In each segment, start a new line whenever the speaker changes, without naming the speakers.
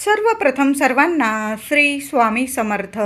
सर्वप्रथम सर्वांना श्री स्वामी समर्थ.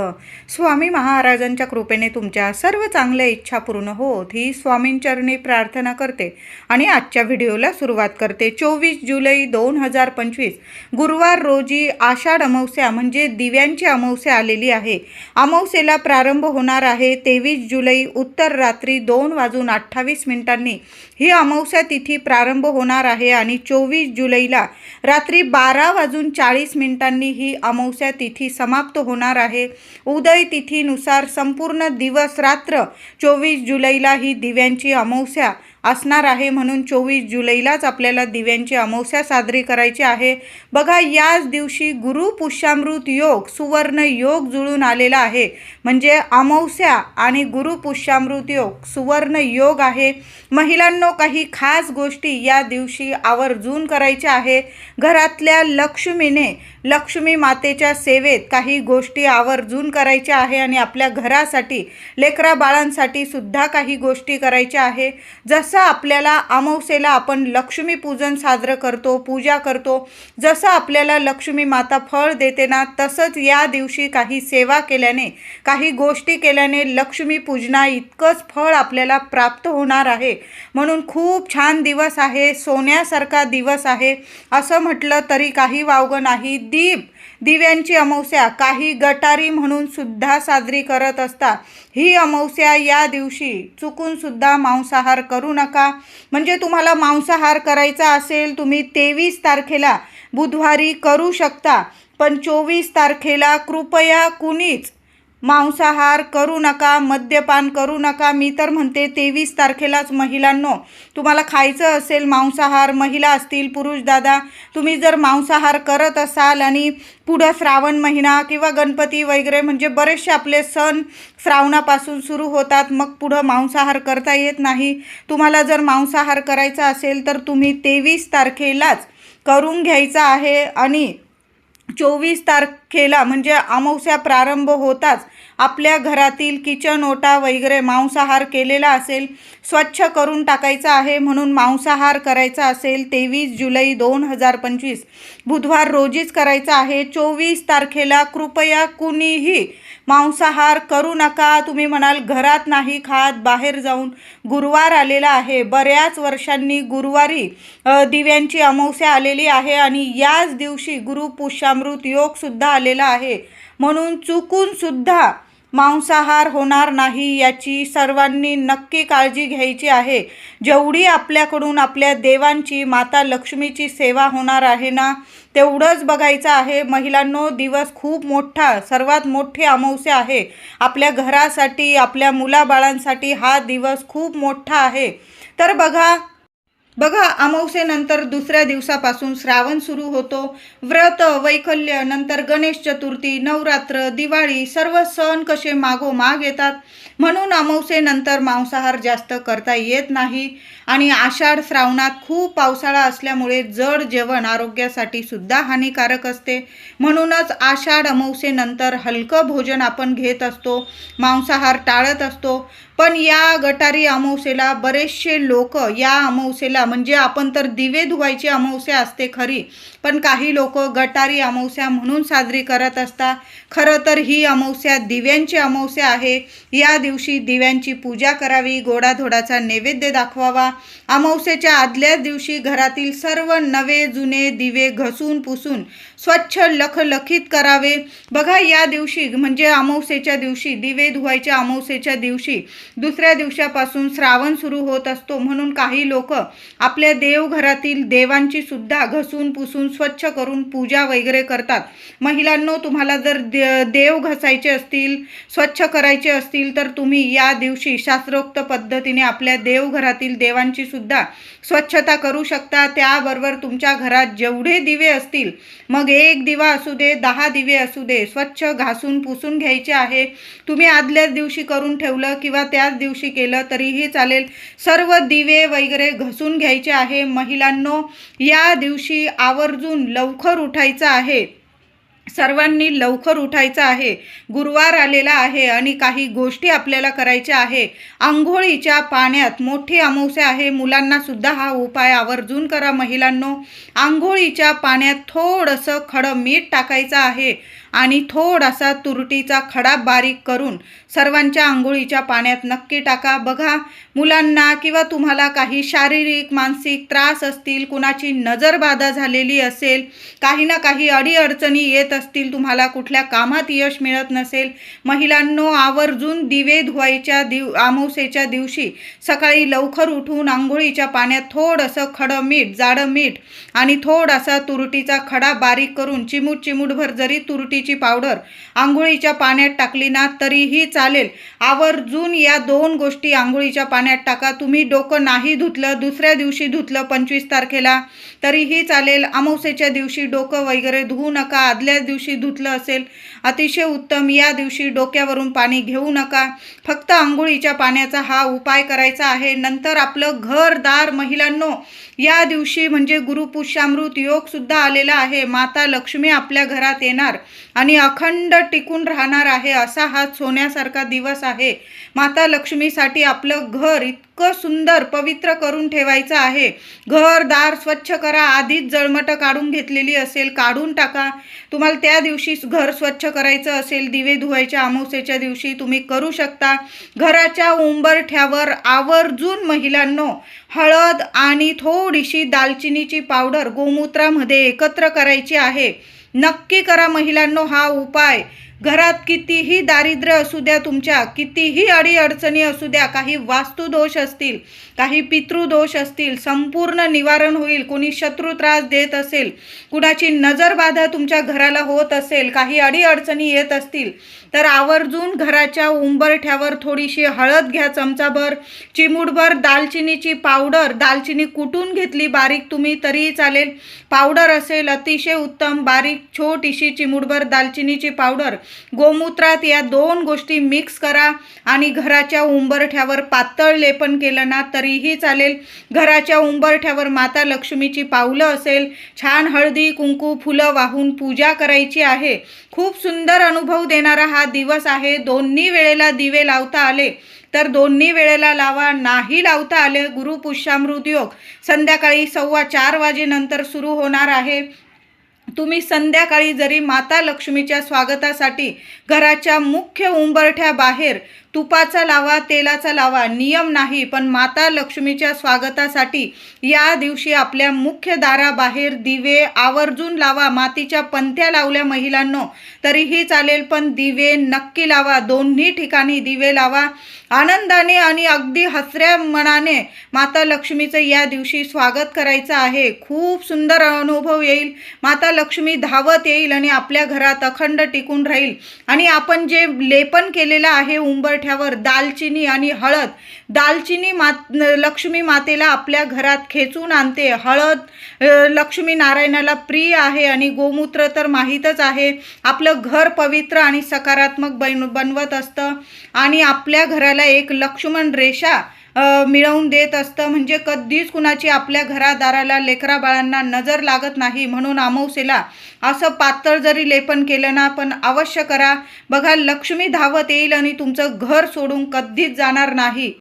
स्वामी महाराजांच्या कृपेने तुमच्या सर्व चांगल्या इच्छा पूर्ण होत ही स्वामींचरणी प्रार्थना करते आणि आजच्या व्हिडिओला सुरुवात करते. चोवीस जुलै दोन हजार पंचवीस गुरुवार रोजी आषाढ अमावस्या म्हणजे दिव्यांची अमावस्या आलेली आहे. अमावस्येला प्रारंभ होणार आहे तेवीस जुलै उत्तर रात्री दोन वाजून अठ्ठावीस मिनिटांनी. ही अमावस्या तिथी प्रारंभ होणार आहे आणि चोवीस जुलैला रात्री बारा वाजून चाळीस मिनिटांनी ही अमावस्या तिथी समाप्त होणार आहे. उदय तिथीनुसार संपूर्ण दिवस रात्र चोवीस जुलैला ही दिव्यांची अमावस्या असणार आहे म्हणून चोवीस जुलैलाच आपल्याला दिव्यांची अमावस्या साजरी करायची आहे. बघा याच दिवशी गुरु पुष्यामृत योग सुवर्ण योग जुळून आलेला आहे. म्हणजे अमावस्या आणि गुरु पुष्यामृत योग सुवर्ण योग आहे. महिलांनो काही खास गोष्टी या दिवशी आवर्जून करायच्या आहे. घरातल्या लक्ष्मीने लक्ष्मी मातेच्या सेवेत काही गोष्टी आवर्जून करायच्या आहे आणि आपल्या घरासाठी लेकरा बाळांसाठी सुद्धा काही गोष्टी करायच्या आहे. जसं आपल्याला अमावस्येला आपण लक्ष्मीपूजन साजरं करतो पूजा करतो जसं आपल्याला लक्ष्मी माता फळ देते ना तसंच या दिवशी काही सेवा केल्याने काही गोष्टी केल्याने लक्ष्मीपूजना इतकंच फळ आपल्याला प्राप्त होणार आहे. म्हणून खूप छान दिवस आहे सोन्यासारखा दिवस आहे. असं म्हटलं तरी काही वावगं नाही. दीप. दिव्यांची अमावस्या. काही गटारी म्हणून सुद्धा साजरी करत असतात. ही अमावस्या या दिवशी. चुकून सुद्धा मांसाहार करू नका. म्हणजे तुम्हाला मांसाहार करायचा असेल तुम्ही तेवीस तारखेला बुधवारी करू शकता. पण चोवीस तारखेला कृपया कुणीच मांसाहार करू नका मद्यपान करू नका. मी तर म्हणते तेवीस तारखेलाच महिलांनो तुम्हाला खायचं असेल मांसाहार महिला असतील पुरुष दादा तुम्ही जर मांसाहार करत असाल आणि पुढं श्रावण महिना किंवा गणपती वगैरे म्हणजे बरेचसे आपले सण श्रावणापासून सुरू होतात मग पुढं मांसाहार करता येत नाही. तुम्हाला जर मांसाहार करायचा असेल तर तुम्ही तेवीस तारखेलाच करून घ्यायचा आहे आणि चोवीस तारखेला म्हणजे अमावस्या प्रारंभ होताच आपल्या घरातील किचन ओटा वगैरे मांसाहार केलेला असेल स्वच्छ करून टाकायचा आहे म्हणून मांसाहार करायचा असेल तेवीस जुलै दोन हजार पंचवीस. बुधवार रोजीच करायचा आहे. चोवीस तारखेला कृपया कुणीही मांसाहार करू नका. तुम्ही म्हणाल घरात नाही खात बाहेर जाऊन गुरुवार आलेला आहे. बऱ्याच वर्षांनी गुरुवारी दिव्यांची अमावस्या आलेली आहे आणि याच दिवशी गुरु पुष्यामृत योगसुद्धा आलेला आहे. म्हणून चुकूनसुद्धा मांसाहार होणार नाही याची सर्वांनी नक्की काळजी घ्यायची आहे. जेवढी आपल्याकडून आपल्या देवांची माता लक्ष्मीची सेवा होणार आहे ना तेवढंच बघायचं आहे. महिलांनो दिवस खूप मोठा सर्वात मोठी अमावस्या आहे. आपल्या घरासाठी आपल्या मुलाबाळांसाठी हा दिवस खूप मोठा आहे. तर बघा बघा अमावसेनंतर दुसऱ्या दिवसापासून श्रावण सुरू होतो. व्रत वैकल्य नंतर गणेश चतुर्थी नवरात्र दिवाळी सर्व सण कसे मागोमाग येतात? म्हणून अमावसेनंतर मांसाहार जास्त करता येत नाही. आणि आषाढ श्रावणात खूप पावसाळा असल्यामुळे जड जेवण आरोग्यासाठी सुद्धा हानिकारक असते. म्हणूनच आषाढ अमावस्येनंतर हलकं भोजन आपण घेत असतो मांसाहार टाळत असतो. पण या गटारी अमावस्येला बरेचसे लोक या अमावस्येला म्हणजे आपण तर दिवे धुवायची अमावस्या असते खरी पण काही लोक गटारी अमावस्या म्हणून साजरी करत असतात. खरं तर ही अमावस्या दिव्यांची अमावस्या आहे. या दिवशी दिव्यांची पूजा करावी गोडाधोडाचा नैवेद्य दाखवावा अमावस्येच्या आदल्याच दिवशी घरातील सर्व नवे जुने दिवे घसून पुसून स्वच्छ लखलखित करावे. बघा या दिवशी म्हणजे अमावस्येच्या दिवशी दिवे धुवायच्या अमावस्येच्या दिवशी दुसऱ्या दिवसापासून श्रावण सुरू होत असतो. म्हणून काही लोक आपल्या देवघरातील देवांची सुद्धा घसून पुसून स्वच्छ करून पूजा वगैरे करतात. महिलांनो तुम्हाला जर देव घसायचे असतील स्वच्छ करायचे असतील तर तुम्ही या दिवशी शास्त्रोक्त पद्धतीने आपल्या देवघरातील देवांची सुद्धा स्वच्छता करू शकता. त्याबरोबर तुमच्या घरात जेवढे दिवे असतील मग मग एक दिवा असू दे दहा दिवे असू दे स्वच्छ घासून पुसून घ्यायचे आहे. तुम्ही आदल्याच दिवशी करून ठेवलं किंवा त्याच दिवशी केलं तरीही चालेल. सर्व दिवे वगैरे घसून घ्यायचे आहे. महिलांनो या दिवशी आवर्जून लवकर उठायचं आहे. सर्वांनी लवकर उठायचं आहे. गुरुवार आलेला आहे आणि काही गोष्टी आपल्याला करायच्या आहे. आंघोळीच्या पाण्यात मोठी अमावस्या आहे. मुलांना सुद्धा हा उपाय आवर्जून करा महिलांनो. आंघोळीच्या पाण्यात थोडंसं खडं मीठ टाकायचं आहे. आणि थोडासा तुरटीचा खडा बारीक करून सर्वांच्या आंघोळीच्या पाण्यात नक्की टाका. बघा मुलांना किंवा तुम्हाला काही शारीरिक मानसिक त्रास असतील कुणाची नजरबाधा झालेली असेल काही ना काही अडीअडचणी येत असतील तुम्हाला कुठल्या कामात यश मिळत नसेल महिलांनो आवर्जून दिवे धुवायच्या दिव आमोसेच्या दिवशी सकाळी लवकर उठून आंघोळीच्या पाण्यात थोडंसं खडं मीठ जाडं मीठ आणि थोडासा तुरटीचा खडा बारीक करून चिमूट चिमूटभर जरी तुरटी तुरटीची पावडर आंघोळीच्या पाण्यात टाकली ना तरीही चालेल. आवर्जून या दोन गोष्टी आंघोळीच्या पाण्यात टाका. तुम्ही डोकं नाही धुतलं दुसऱ्या दिवशी धुतलं पंचवीस तारखेला तरीही चालेल. अमावस्येच्या दिवशी डोकं वगैरे धुवू नका. आदल्या दिवशी धुतलं असेल अतिशय उत्तम. या दिवशी डोक्यावरून पाणी घेऊ नका. फक्त आंघोळीच्या पाण्याचा हा उपाय करायचा आहे. नंतर आपलं घरदार महिलांनो या दिवशी म्हणजे गुरुपुष्यामृत योग सुद्धा आलेला आहे. माता लक्ष्मी आपल्या घरात येणार. आणि अखंड टिकून राहणार आहे असा हा सोन्यासारखा दिवस आहे. माता लक्ष्मीसाठी आपलं घर इतकं सुंदर पवित्र करून ठेवायचं आहे. घर दार स्वच्छ करा आधीच जळमट काढून घेतलेली असेल काढून टाका. तुम्हाला त्या दिवशी घर स्वच्छ करायचं असेल दिवे धुवायच्या अमावस्येच्या दिवशी तुम्ही करू शकता. घराच्या उंबरठ्यावर आवर्जून महिलांनो हळद आणि थोडीशी दालचिनीची पावडर गोमूत्रामध्ये एकत्र करायची आहे. नक्की करा महिलांनो हा उपाय. घरात कितीही दारिद्र्य असू द्या तुमच्या कितीही अडीअडचणी असू द्या काही वास्तुदोष असतील काही पितृदोष असतील संपूर्ण निवारण होईल कोणी शत्रू त्रास देत असेल कुणाची नजरबाधा तुमच्या घराला होत असेल काही अडीअडचणी येत असतील तर आवर्जून घराच्या उंबरठ्यावर थोडीशी हळद घ्या चमचाभर चिमूटभर दालचिनीची पावडर दालचिनी कुटून घेतली बारीक तुम्ही तरीही चालेल पावडर असेल अतिशय उत्तम बारीक छोटीशी चिमूटभर दालचिनीची पावडर गोमूत्रात या दोन गोष्टी मिक्स करा आणि घराच्या उंबरठ्यावर पातळ लेपन केलं ना तरीही चालेल. घराच्या उंबरठ्यावर माता लक्ष्मीची पावलं असेल. छान हळदी कुंकू फुलं वाहून पूजा करायची आहे. खूप सुंदर अनुभव देणारा हा दिवस आहे. दोन्ही वेळेला दिवे लावता आले तर दोन्ही वेळेला लावा नाही लावता आले गुरुपुष्यामृत योग. संध्याकाळी सव्वा चार वाजेनंतर सुरू होणार आहे. तुम्ही संध्याकाळी जरी माता लक्ष्मीच्या स्वागतासाठी घराच्या मुख्य उंबरठ्या बाहेर तुपाचा लावा तेलाचा लावा नियम नाही पण माता लक्ष्मीच्या स्वागतासाठी या दिवशी आपल्या मुख्य दाराबाहेर दिवे आवर्जून लावा मातीच्या पंथ्या लावल्या महिलांनो तरीही चालेल पण दिवे नक्की लावा दोन्ही ठिकाणी दिवे लावा. आनंदाने आणि अगदी हसऱ्या मनाने माता लक्ष्मीचं या दिवशी स्वागत करायचं आहे. खूप सुंदर अनुभव येईल. माता लक्ष्मी धावत येईल आणि आपल्या घरात अखंड टिकून राहील. आणि आपण जे लेपन केलेलं आहे उंबर उंबरठ्यावर दालचिनी आणि हळद. दालचिनी मात लक्ष्मी मातेला आपल्या घरात खेचून आणते. हळद लक्ष्मी नारायणाला प्रिय आहे आणि गोमूत्र तर माहीतच आहे. आपलं घर पवित्र आणि सकारात्मक बन बनवत असतं. आणि आपल्या घराला एक लक्ष्मण रेषा मिळवून देत असतं. म्हणजे कधीच कुणाची आपल्या घरादाराला लेकरा बाळांना नजर लागत नाही म्हणून अमावसेला असं पातळ जरी लेपन केलं ना पण अवश्य करा. बघा लक्ष्मी धावत येईल आणि तुमचं घर सोडून कधीच जाणार नाही.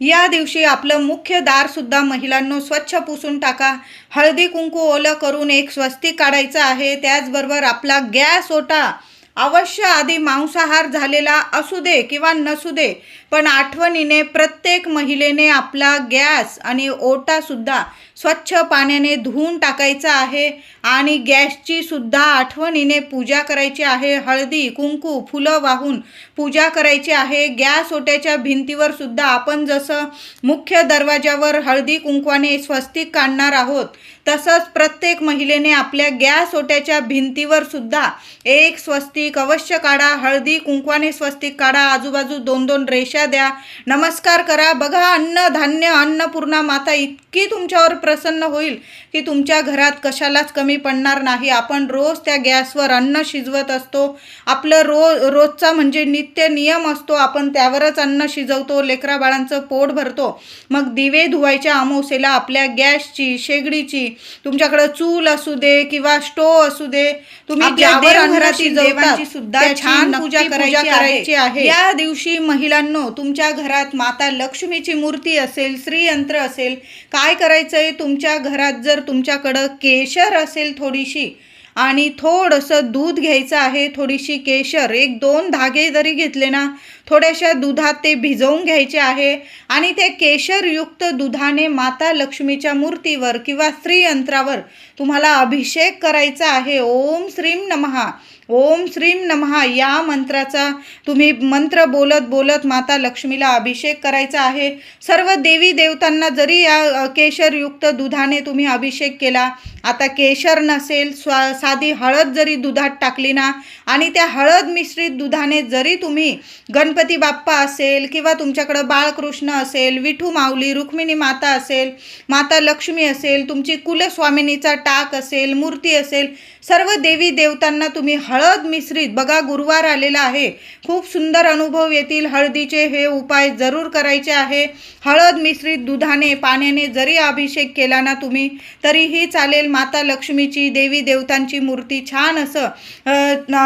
या दिवशी आपलं मुख्य दारसुद्धा महिलांनो स्वच्छ पुसून टाका. हळदी कुंकू ओलं करून एक स्वस्तिक काढायचं आहे. त्याचबरोबर आपला गॅस ओटा. अवश्य आधी मांसाहार झालेला असू दे किंवा नसू दे पण आठवणीने प्रत्येक महिलेने आपला गॅस आणि ओटासुद्धा स्वच्छ पाण्याने धुवून टाकायचा आहे आणि गॅसची सुद्धा आठवणीने पूजा करायची आहे. हळदी कुंकू फुलं वाहून पूजा करायची आहे. गॅस ओट्याच्या भिंतीवर सुद्धा आपण जसं मुख्य दरवाजावर हळदी कुंकवाने स्वस्तिक काढणार आहोत तसंच प्रत्येक महिलेने आपल्या गॅस ओट्याच्या भिंतीवर सुद्धा एक स्वस्तिक स्वस्तिक अवश्य काढा. हळदी कुंकवाने स्वस्तिक काढा. आजूबाजू दोन दोन रेषा द्या. नमस्कार करा. बघा अन्न धान्य अन्नपूर्णा माता इतकी तुमच्यावर प्रसन्न होईल की तुमच्या घरात कशालाच कमी पडणार नाही. आपण रोज त्या गॅसवर अन्न शिजवत असतो. आपलं रो रोजचा म्हणजे नित्य नियम असतो. आपण त्यावरच अन्न शिजवतो लेकरा बाळांचं पोट भरतो. मग दिवे धुवायच्या अमावस्येला आपल्या गॅसची शेगडीची तुमच्याकडे चूल असू दे किंवा स्टोव असू दे तुम्ही ज्यावर अन्न शिजवता,
देवांची सुद्धा छान पूजा करायची
आहे. या दिवशी महिलांनो तुमच्या घरात माता लक्ष्मीची मूर्ती असेल श्रीयंत्र असेल काय करायचंय? तुमच्या घरात जर तुमच्याकडं केशर असेल थोडीशी आणि थोडंसं दूध घ्यायचं आहे थोडीशी केशर एक दोन धागे जरी घेतले ना थोड्याशा दुधात ते भिजवून घ्यायचे आहे आणि ते केशरयुक्त दुधाने माता लक्ष्मीच्या मूर्तीवर किंवा श्रीयंत्रावर तुम्हाला अभिषेक करायचा आहे. ओम श्रीम नमहा ओम श्रीम नमहा या मंत्राचा तुम्ही मंत्र बोलत बोलत माता लक्ष्मीला अभिषेक करायचा आहे. सर्व देवी देवतांना जरी या केशरयुक्त दुधाने तुम्ही अभिषेक केला आता केशर नसेल स्वा साधी हळद जरी दुधात टाकली ना आणि त्या हळद मिश्रित दुधाने जरी तुम्ही गणपती बाप्पा असेल किंवा तुमच्याकडं बाळकृष्ण असेल विठू माऊली रुक्मिणी माता असेल माता लक्ष्मी असेल तुमची कुलस्वामिनीचा टाक असेल मूर्ती असेल सर्व देवी देवतांना तुम्ही हळद हळद मिश्रित. बघा गुरुवार आलेला आहे. खूप सुंदर अनुभव येतील. हळदीचे हे उपाय जरूर करायचे आहे. हळद मिश्रित दुधाने पाण्याने जरी अभिषेक केला ना तुम्ही तरीही चालेल. माता लक्ष्मीची देवी देवतांची मूर्ती छान असं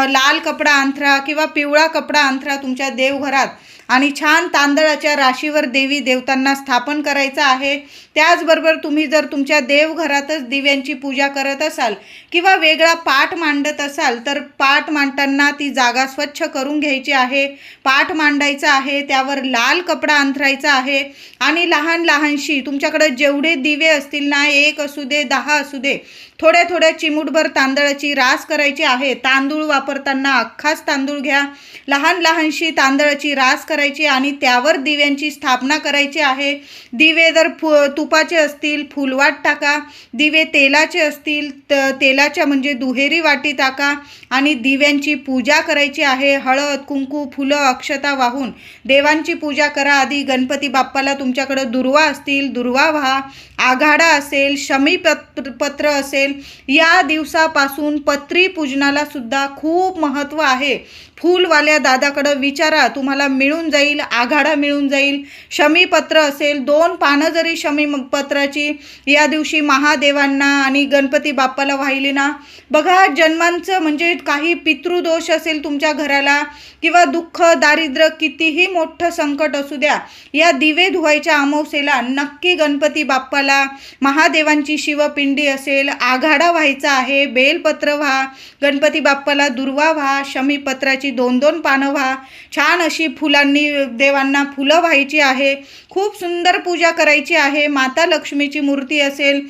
लाल कपडा अंथरा किंवा पिवळा कपडा अंथरा तुमच्या देवघरात आणि छान तांदळाच्या राशीवर देवी देवतांना स्थापन करायचं आहे. त्याचबरोबर तुम्ही जर तुमच्या देवघरातच दिव्यांची पूजा करत असाल किंवा वेगळा पाठ मांडत असाल तर पाठ मांडताना ती जागा स्वच्छ करून घ्यायची आहे. पाठ मांडायचा आहे त्यावर लाल कपडा अंथरायचा आहे आणि लहान लहानशी तुमच्याकडे जेवढे दिवे असतील ना एक असू दे दहा असू दे थोड्या थोड्या चिमूटभर तांदळाची रास करायची आहे. तांदूळ वापरताना अख्खाच तांदूळ घ्या. लहान लहानशी तांदळाची रास करायची आणि त्यावर दिव्यांची स्थापना करायची आहे. दिवे जर फु तुपाचे असतील फुलवाट टाका दिवे तेलाचे असतील त तेलाच्या म्हणजे दुहेरी वाटी टाका आणि दिव्यांची पूजा करायची आहे. हळद कुंकू फुलं अक्षता वाहून देवांची पूजा करा. आधी गणपती बाप्पाला तुमच्याकडं दुर्वा असतील दुर्वा व्हा. आघाडा असेल शमी पत्र पत्र असेल या दिवसापासून पत्री पूजनाला सुद्धा खूप महत्त्व आहे. फूलवाल्या दादाकडं विचारा तुम्हाला मिळून जाईल आघाडा मिळून जाईल. शमीपत्र असेल दोन पानं जरी शमी पत्राची या दिवशी महादेवांना आणि गणपती बाप्पाला वाहिली ना. बघा जन्मांचं म्हणजे काही पितृदोष असेल तुमच्या घराला किंवा दुःख दारिद्र्य कितीही मोठं संकट असू द्या या दिवे धुवायच्या अमावस्येला नक्की गणपती बाप्पाला महादेवांची शिवपिंडी असेल. आघाडा व्हायचा आहे बेलपत्र व्हा गणपती बाप्पाला दुर्वा व्हा शमीपत्राची दोन दोन पानं व्हा. छान अशी फुलांनी देवांना फुलं व्हायची आहे. खूप सुंदर पूजा करायची आहे. माता लक्ष्मीची मूर्ती असेल.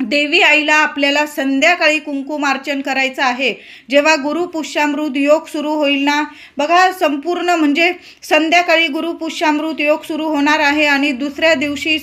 देवी आईला आपल्याला संध्याकाळी कुंकुमार्चन करायचं आहे. जेव्हा गुरुपुष्यामृत योग सुरू होईल ना? बघा संपूर्ण म्हणजे संध्याकाळी गुरुपुष्यामृत योग सुरू होणार आहे आणि दुसऱ्या दिवशी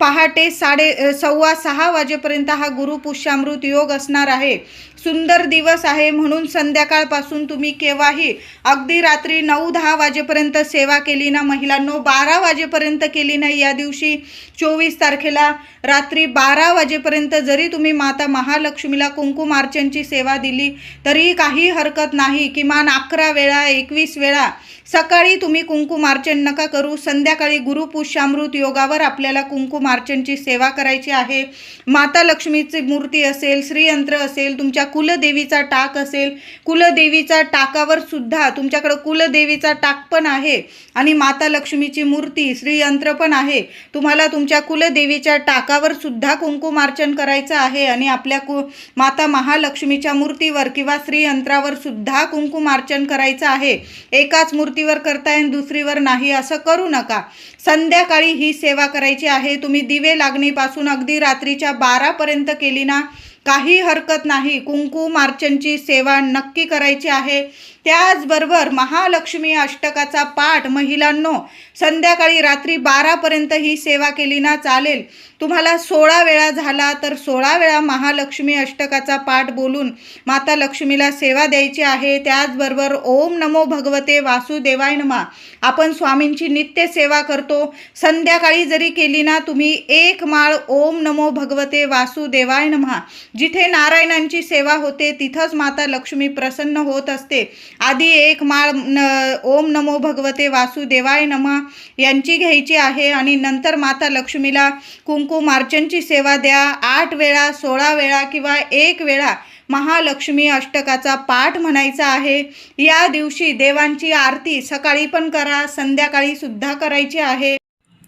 पहाटे साडे सव्वा सहा वाजेपर्यंत हा गुरुपुष्यामृत योग असणार आहे. सुंदर दिवस आहे म्हणून संध्याकाळपासून तुम्ही केव्हाही अगदी रात्री नऊ दहा वाजेपर्यंत सेवा केली ना महिलांनो बारा वाजेपर्यंत केली नाही. या दिवशी चोवीस तारखेला रात्री बारा वाजेपर्यंत जरी तुम्ही माता महालक्ष्मीला कुंकुमार्चनची सेवा दिली तरी काही हरकत नाही. किमान अकरा वेळा एकवीस वेळा सकाळी तुम्ही कुंकुमार्चन नका करू. संध्याकाळी गुरुपुष्यामृत योगावर आपल्याला मार्चंटची सेवा करायची आहे. माता लक्ष्मीची मूर्ती असेल श्रीयंत्र असेल तुमच्या कुलदेवीचा टाक असेल. कुलदेवीचा टाकावर सुद्धा तुमच्याकडं कुलदेवीचा टाक पण आहे आणि माता लक्ष्मीची मूर्ती श्रीयंत्र पण आहे. तुम्हाला तुमच्या कुलदेवीच्या टाकावर सुद्धा कुंकुमार्चन करायचं आहे आणि आपल्या कु माता महालक्ष्मीच्या मूर्तीवर किंवा श्रीयंत्रावर सुद्धा कुंकुमार्चन करायचं आहे. एकाच मूर्तीवर करता येईल दुसरीवर नाही असं करू नका. संध्याकाळी ही सेवा करायची आहे. तुम्ही दिवे लागणीपासून अगदी रात्रीच्या बारापर्यंत केली ना काही हरकत नाही. कुंकू मार्चनची सेवा नक्की करायची आहे. त्याचबरोबर महालक्ष्मी अष्टकाचा पाठ महिलांनो संध्याकाळी रात्री बारापर्यंत ही सेवा केली ना चालेल. तुम्हाला सोळा वेळा झाला तर सोळा वेळा महालक्ष्मी अष्टकाचा पाठ बोलून माता लक्ष्मीला सेवा द्यायची आहे. त्याचबरोबर ओम नमो भगवते वासुदेवाय नमा. आपण स्वामींची नित्य सेवा करतो. संध्याकाळी जरी केली ना तुम्ही एक माळ ओम नमो भगवते वासुदेवाय नमा. जिथे नारायणांची सेवा होते तिथंच माता लक्ष्मी प्रसन्न होत असते. आधी एक माळ न ओम नमो भगवते वासुदेवाय नमा यांची घ्यायची आहे आणि नंतर माता लक्ष्मीला कुंकू मार्चनची सेवा द्या. आठ वेळा सोळा वेळा किंवा एक वेळा महालक्ष्मी अष्टकाचा पाठ म्हणायचा आहे. या दिवशी देवांची आरती सकाळी पण करा संध्याकाळी सुद्धा करायची आहे.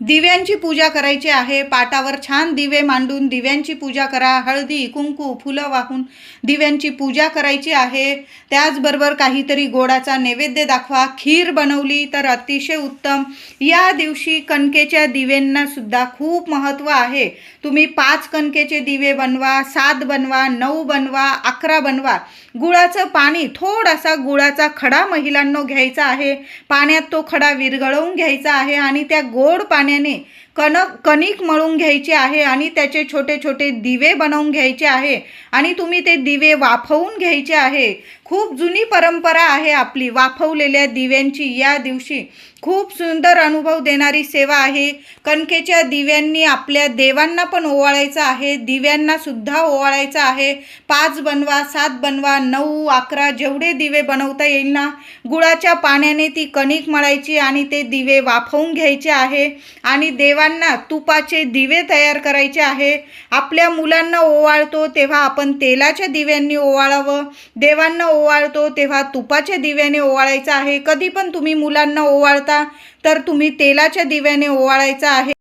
दिव्यांची पूजा करायची आहे. पाटावर छान दिवे मांडून दिव्यांची पूजा करा. हळदी कुंकू फुलं वाहून दिव्यांची पूजा करायची आहे. त्याचबरोबर काहीतरी गोडाचा नैवेद्य दाखवा. खीर बनवली तर अतिशय उत्तम. या दिवशी कणकेच्या दिव्यांनासुद्धा खूप महत्त्व आहे. तुम्ही पाच कणकेचे दिवे बनवा सात बनवा नऊ बनवा अकरा बनवा. गुळाचं पाणी थोडासा गुळाचा खडा महिलांनो घ्यायचा आहे. पाण्यात तो खडा विरघळवून घ्यायचा आहे आणि त्या गोड पाण्याने कणक कणिक मळून घ्यायची आहे आणि त्याचे छोटे छोटे दिवे बनवून घ्यायचे आहे. आणि तुम्ही ते दिवे वाफवून घ्यायचे आहे. खूप जुनी परंपरा आहे आपली. वाफवलेल्या दिव्यांची या दिवशी खूप सुंदर अनुभव देणारी सेवा आहे. कणकेच्या दिव्यांनी आपल्या देवांना पण ओवाळायचं आहे. दिव्यांना सुद्धा ओवाळायचं आहे. पाच बनवा सात बनवा नऊ अकरा जेवढे दिवे बनवता येईल ना गुळाच्या पाण्याने ती कणिक मळायची आणि ते दिवे वाफवून घ्यायचे आहे. आणि देवांना तुपाचे दिवे तयार करायचे आहे. आपल्या मुलांना ओवाळतो तेव्हा आपण तेलाच्या दिव्यांनी ओवाळावं. देवांना ओवाळतो तेव्हा तुपाच्या दिव्याने ओवाळायचं आहे. कधी पण तुम्ही मुलांना ओवाळता तर तुम्ही तेलाच्या दिव्याने ओवाळायचा आहे.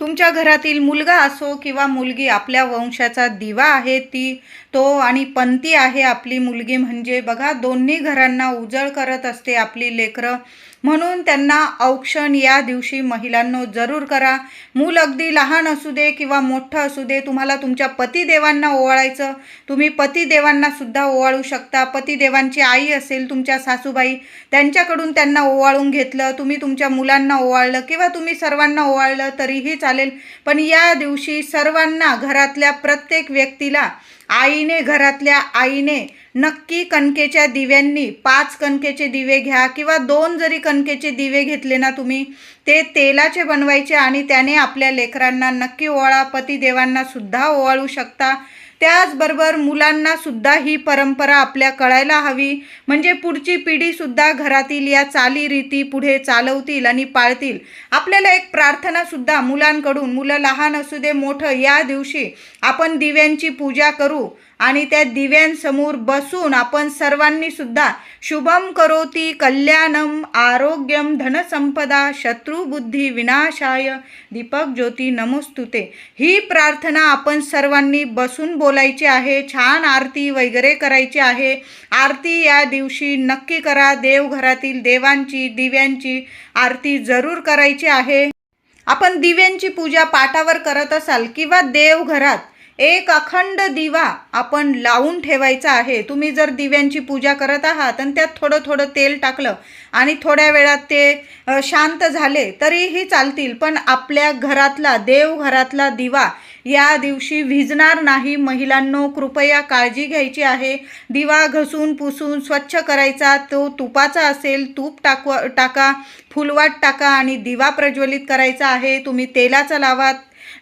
तुमच्या घरातील मुलगा असो किंवा मुलगी आपल्या वंशाचा दिवा आहे ती तो आणि पंथी आहे आपली मुलगी. म्हणजे बघा दोन्ही घरांना उजळ करत असते आपली लेकरं. म्हणून त्यांना औक्षण या दिवशी महिलांनो जरूर करा. मूल अगदी लहान असू दे किंवा मोठं असू दे तुम्हाला तुमच्या पतिदेवांना ओवाळायचं. तुम्ही पतिदेवांना सुद्धा ओवाळू शकता. पतिदेवांची आई असेल तुमच्या सासूबाई त्यांच्याकडून त्यांना ओवाळून घेतलं तुम्ही तुमच्या मुलांना ओवाळलं किंवा तुम्ही सर्वांना ओवाळलं तरीही चालेल. पण या दिवशी सर्वांना घरातल्या प्रत्येक व्यक्तीला आईने घरातल्या आईने नक्की कणकेच्या दिव्यांनी पाच कणकेचे दिवे घ्या किंवा दोन जरी कणकेचे दिवे घेतले ना तुम्ही ते तेलाचे बनवायचे आणि त्याने आपल्या लेकरांना नक्की ओवाळा पतिदेवांना सुद्धा ओवाळू शकता. त्याचबरोबर मुलांना सुद्धा ही परंपरा आपल्या कळायला हवी. म्हणजे पुढची पिढी सुद्धा घरातील या चालीरीती पुढे चालवतील आणि पाळतील. आपल्याला एक प्रार्थना सुद्धा मुलांकडून मुलं लहान असू दे मोठं या दिवशी आपण दिव्यांची पूजा करू. आणि त्या दिव्यांसमोर बसून आपण सर्वांनी सुद्धा शुभम करोती कल्याणम आरोग्यम धनसंपदा शत्रुबुद्धी विनाशाय दीपक ज्योती नमोस्तुते. ही प्रार्थना आपण सर्वांनी बसून बोलायची आहे छान आरती वगैरे करायची आहे. आरती या दिवशी नक्की करा देवघरातील देवांची दिव्यांची आरती जरूर करायची आहे. आपण दिव्यांची पूजा पाटावर करत असाल किंवा देवघरात एक अखंड दिवा आपण लावून ठेवायचा आहे. तुम्ही जर दिव्यांची पूजा करत आहात आणि त्यात थोडं थोडं तेल टाकलं आणि थोड्या वेळात ते शांत झाले तरीही चालतील. पण आपल्या घरातला देवघरातला दिवा या दिवशी भिजणार नाही. महिलांनो कृपया काळजी घ्यायची आहे. दिवा घसून पुसून स्वच्छ करायचा. तो तुपाचा असेल तूप टाकवा टाका फुलवाट टाका आणि दिवा प्रज्वलित करायचा आहे. तुम्ही तेलाचा लावा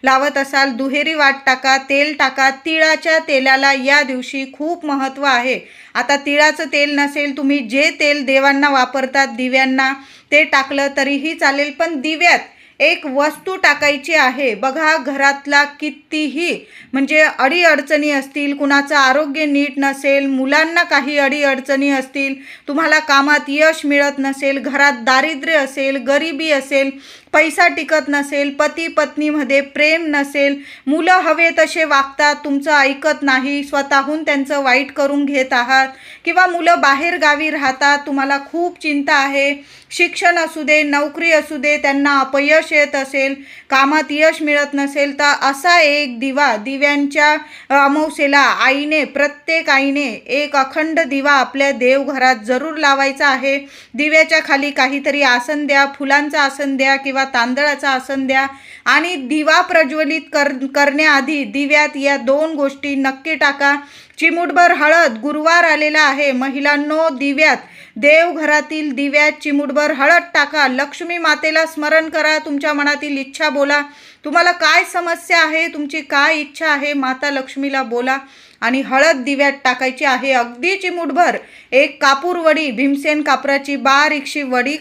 लावत असाल दुहेरी वाट टाका तेल टाका तिळाच्या तेलाला या दिवशी खूप महत्त्व आहे. आता तिळाचं तेल नसेल तुम्ही जे तेल देवांना वापरतात दिव्यांना ते टाकलं तरीही चालेल पण दिव्यात एक वस्तू टाकायची आहे. बघा घरातला कितीही म्हणजे अडीअडचणी असतील कुणाचं आरोग्य नीट नसेल मुलांना काही अडीअडचणी असतील तुम्हाला कामात यश मिळत नसेल घरात दारिद्र्य असेल गरिबी असेल पैसा टिकत नसेल पती पत्नीमध्ये प्रेम नसेल मुलं हवे तसे वागतात तुमचं ऐकत नाही स्वतःहून त्यांचं वाईट करून घेत आहात किंवा मुलं बाहेर गावी राहतात तुम्हाला खूप चिंता आहे शिक्षण असू दे नोकरी असू दे त्यांना अपयश येत असेल कामात यश मिळत नसेल तर असा एक दिवा दिव्यांच्या अमावस्येला आईने प्रत्येक आईने एक अखंड दिवा आपल्या देवघरात जरूर लावायचा आहे. दिव्याच्या खाली काहीतरी आसन द्या फुलांचं आसन द्या किंवा तांदळाचा आसन द्या आणि दिवा प्रज्वलित कर करण्याआधी दिव्यात या दोन गोष्टी नक्की टाका. चिमूटभर हळद गुरुवार आलेला आहे. महिलांनो दिव्यात देवघरातील दिव्यात चिमूटभर हळद टाका. लक्ष्मी मातेला स्मरण करा. तुमच्या मनातील इच्छा बोला. तुम्हाला काय समस्या आहे? तुमची काय इच्छा आहे? माता लक्ष्मीला बोला. आणि हळद दिव्यात टाकायची आहे. अगदी चिमूटभर. एक कापूर वडी भीमसेन कापराची बारीकशी वडी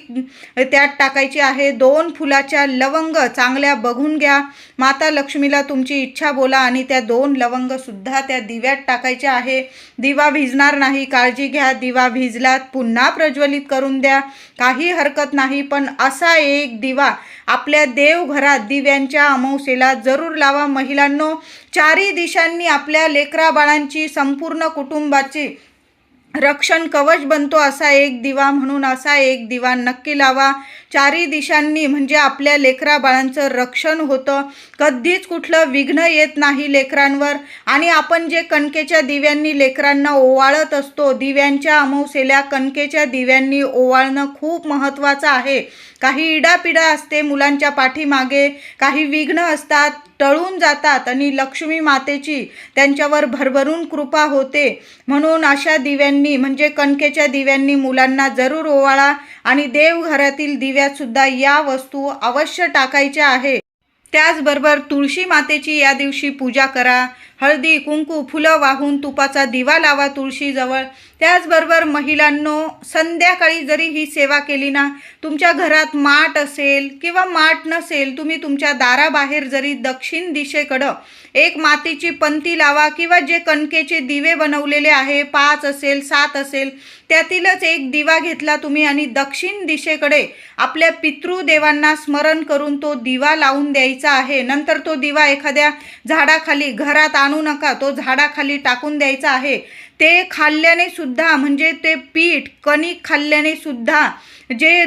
त्यात टाकायची आहे. दोन फुलाच्या लवंग चांगल्या बघून घ्या. माता लक्ष्मीला तुमची इच्छा बोला आणि त्या दोन लवंगसुद्धा त्या दिव्यात टाकायच्या आहे. दिवा भिजणार नाही. काळजी घ्या. दिवा भिजलात पुन्हा प्रज्वलित करून द्या. काही हरकत नाही पण असा एक दिवा आपल्या देवघरात दिव्यांच्या अमावस्येला जरूर लावा. महिलांनो चारी दिशांनी आपल्या लेकराबाळांची संपूर्ण कुटुंबाची रक्षण कवच बनतो असा एक दिवा म्हणून असा एक दिवा नक्की लावा. चारी दिशांनी म्हणजे आपल्या लेकरा बाळांचं रक्षण होतं. कधीच कुठलं विघ्न येत नाही लेकरांवर. आणि आपण जे कणकेच्या दिव्यांनी लेकरांना ओवाळत असतो दिव्यांच्या अमावस्येला कणकेच्या दिव्यांनी ओवाळणं खूप महत्त्वाचं आहे. काही इडापिडा असते मुलांच्या पाठीमागे काही विघ्न असतात टळून जातात आणि लक्ष्मी मातेची त्यांच्यावर भरभरून कृपा होते. म्हणून अशा दिव्यांनी म्हणजे कणकेच्या दिव्यांनी मुलांना जरूर ओवाळा आणि देवघरातील दिव्यातसुद्धा या वस्तू अवश्य टाकायच्या आहे. त्याचबरोबर तुळशी मातेची या दिवशी पूजा करा. हळदी कुंकू फुलं वाहून तुपाचा दिवा लावा तुळशीजवळ. त्याचबरोबर महिलांनो संध्याकाळी जरी ही सेवा केली ना तुमच्या घरात माठ असेल किंवा माठ नसेल तुम्ही तुमच्या दाराबाहेर जरी दक्षिण दिशेकडं एक मातीची पंती लावा किंवा जे कणकेचे दिवे बनवलेले आहे पाच असेल सात असेल त्यातीलच एक दिवा घेतला तुम्ही आणि दक्षिण दिशेकडे आपल्या पितृदेवांना स्मरण करून तो दिवा लावून द्यायचा आहे. नंतर तो दिवा एखाद्या झाडाखाली घरात आणू नका. तो झाडाखाली टाकून द्यायचा आहे. ते खाल्ल्याने सुद्धा म्हणजे ते पीठ कणिक खाल्ल्याने सुद्धा जे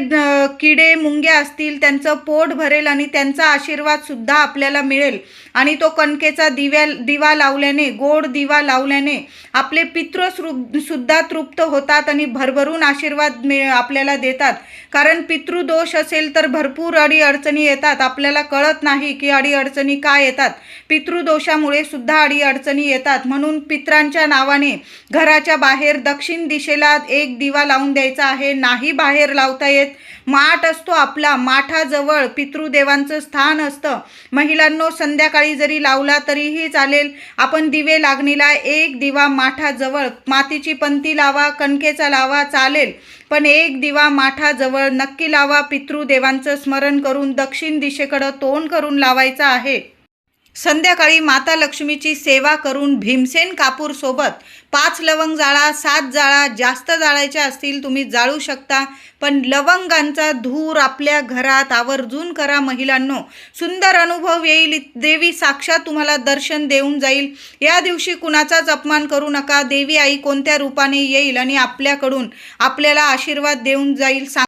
किडे मुंग्या असतील त्यांचं पोट भरेल आणि त्यांचा आशीर्वाद सुद्धा आपल्याला मिळेल. आणि तो कणकेचा दिव्या दिवा लावल्याने गोड दिवा लावल्याने आपले पित्र सुद्धा तृप्त होतात आणि भरभरून आशीर्वाद मिळ आपल्याला देतात. कारण पितृदोष असेल तर भरपूर अडीअडचणी येतात. आपल्याला कळत नाही की अडीअडचणी काय येतात. पितृदोषामुळे सुद्धा अडीअडचणी येतात. म्हणून पित्रांच्या नावाने घराच्या बाहेर दक्षिण दिशेला एक दिवा लावून द्यायचा आहे. नाही बाहेर लावता येत. माठ असतो आपला. माठाजवळ पितृदेवांचं स्थान असतं. महिलांनो संध्याकाळी जरी लावला तरीही चालेल. आपण दिवे लागणीला एक दिवा माठाजवळ. मातीची पंती लावा कणकेचा लावा चालेल. पण एक दिवा माठाजवळ नक्की लावा. पितृदेवांचं स्मरण करून दक्षिण दिशेकडं तोंड करून लावायचं आहे. संध्याकाळी माता लक्ष्मीची सेवा करून भीमसेन कापूरसोबत पाच लवंग जाळा सात जाळा जास्त जाळायच्या असतील तुम्ही जाळू शकता. पण लवंगांचा धूर आपल्या घरात आवर्जून करा महिलांनो. सुंदर अनुभव येईल. देवी साक्षात तुम्हाला दर्शन देऊन जाईल. या दिवशी कुणाचाच अपमान करू नका. देवी आई कोणत्या रूपाने येईल आणि आपल्याकडून आपल्याला आशीर्वाद देऊन जाईल सांग